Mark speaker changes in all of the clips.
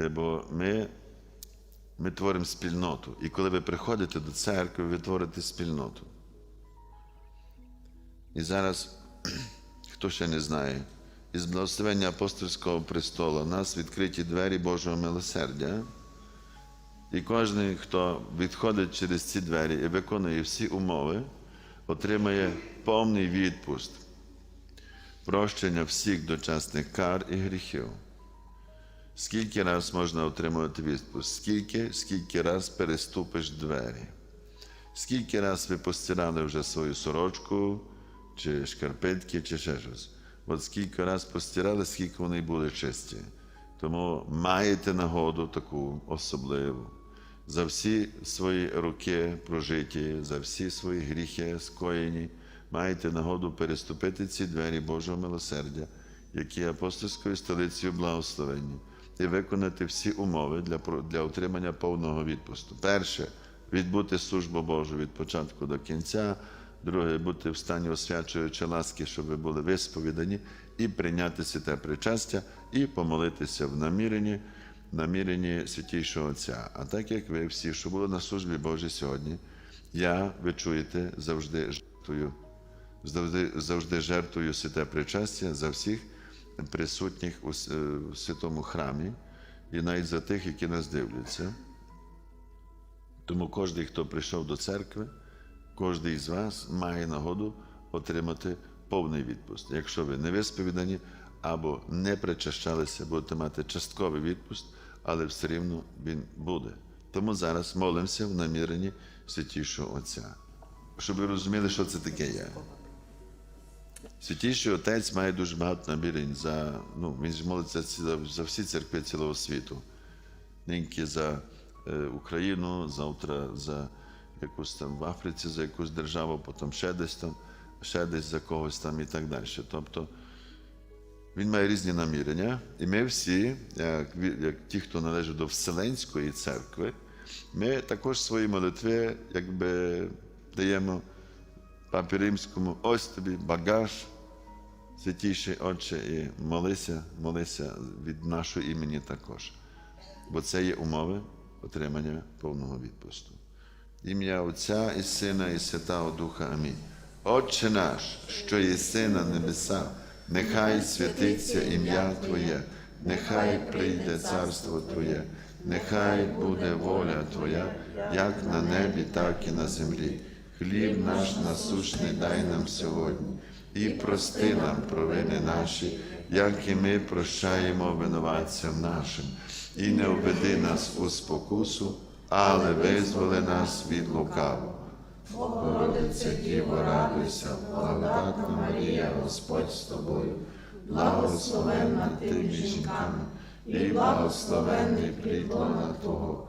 Speaker 1: Е, Бо ми, ми творимо спільноту. І коли ви приходите до церкви, ви творите спільноту. І зараз, хто ще не знає, із благословення апостольського престолу в нас відкриті двері Божого милосердя. І кожен, хто відходить через ці двері і виконує всі умови, отримає повний відпуст, прощення всіх дочасних кар і гріхів. Скільки раз можна отримувати відпуск? Скільки, скільки раз переступиш двері? Скільки раз ви постирали вже свою сорочку, чи шкарпетки, чи ще щось? От скільки раз постирали, скільки вони були чисті. Тому маєте нагоду таку особливу. За всі свої роки прожиті, за всі свої гріхи скоєні, маєте нагоду переступити ці двері Божого милосердя, які апостольською столицею благословені, і виконати всі умови для, для отримання повного відпусту. Перше відбути службу Божу від початку до кінця. Друге, бути в стані освячуючої ласки, щоб ви були висповідані, і прийняти святе причастя, і помолитися в наміренні, наміренні святійшого Отця. А так як ви всі, що були на службі Божій сьогодні, я, ви чуєте, завжди жертвую, завжди, завжди жертвую святе причастя за всіх присутніх у е, святому храмі, і навіть за тих, які нас дивляться. Тому кожен, хто прийшов до церкви, кожен із вас має нагоду отримати повний відпуст. Якщо ви не висповідані або не причащалися, будете мати частковий відпуст, але все рівно він буде. Тому зараз молимося в наміренні святішого Отця. Щоб ви розуміли, що це таке є. Святіший Отець має дуже багато намірень за, ну, він молиться за, за всі церкви цілого світу. Ниньки за е, Україну, завтра за якусь там в Африці, за якусь державу, потім ще десь там, ще десь за когось там і так далі. Тобто він має різні намірення, і ми всі, як, як ті, хто належить до Вселенської церкви, ми також свої молитви якби даємо Папі Римському, ось тобі багаж, святіший Отче, і молися, молися від нашого імені також. Бо це є умови отримання повного відпусту. Ім'я Отця і Сина, і Святого Духа. Амінь. Отче наш, що єси на небесах, нехай святиться ім'я Твоє, нехай прийде царство Твоє, нехай буде воля Твоя, як на небі, так і на землі. Хліб наш насущний дай нам сьогодні, і прости нам провини наші, як і ми прощаємо винуватцям нашим, і не введи нас у спокусу, але визволи нас від лукавого. Богородице Діво, радуйся, благодатна Марія, Господь з тобою, благословенна ти між жінками, і благословенний плід лона Твого,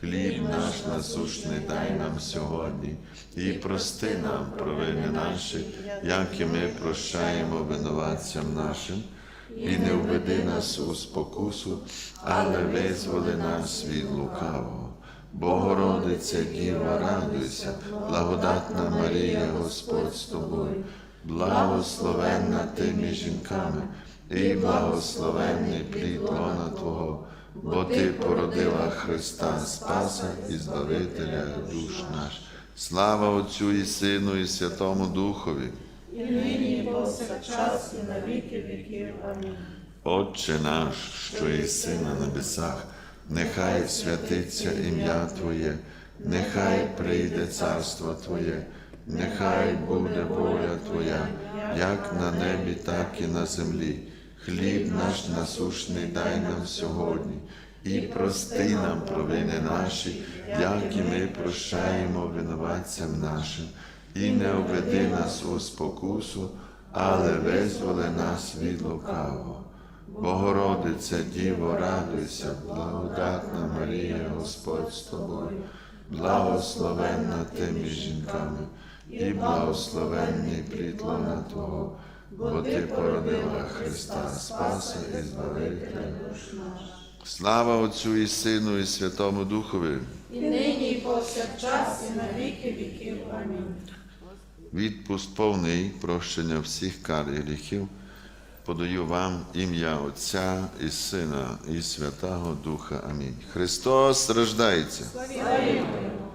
Speaker 1: Хліб наш насущний дай нам сьогодні, і прости нам провини наші, як і ми прощаємо винуватцям нашим, і не введи нас у спокусу, але визволи нас від лукавого. Богородице Діва, радуйся, благодатна Марія, Господь з тобою, благословенна ти між жінками, і благословенний плід лона Твого, бо Ти породила Христа Спаса і Збавителя душ наш. Слава Отцю і Сину, і Святому Духові.
Speaker 2: І нині, і повсякчас, і на віки віків. Амінь.
Speaker 1: Отче наш, що єси на небесах, нехай святиться ім'я Твоє, нехай прийде царство Твоє, нехай буде воля Твоя, як на небі, так і на землі. Хліб наш насушний дай нам сьогодні, і прости нам провини наші, як і ми прощаємо винуватцям нашим, і не введи нас у спокусу, але визволи нас від лукавого. Богородице Діво, радуйся, благодатна Марія, Господь з тобою, благословенна ти жінками, і благословенний плід Твого, бо ти породила Христа Спаса і Збавителя. Слава Отцю і Сину, і Святому Духові.
Speaker 2: І нині, і повсякчас, і на віки віків. Амінь.
Speaker 1: Відпуск повний прощення всіх кар і гріхів. Подаю вам ім'я Отця і Сина, і Святого Духа. Амінь. Христос рождається.
Speaker 2: Його.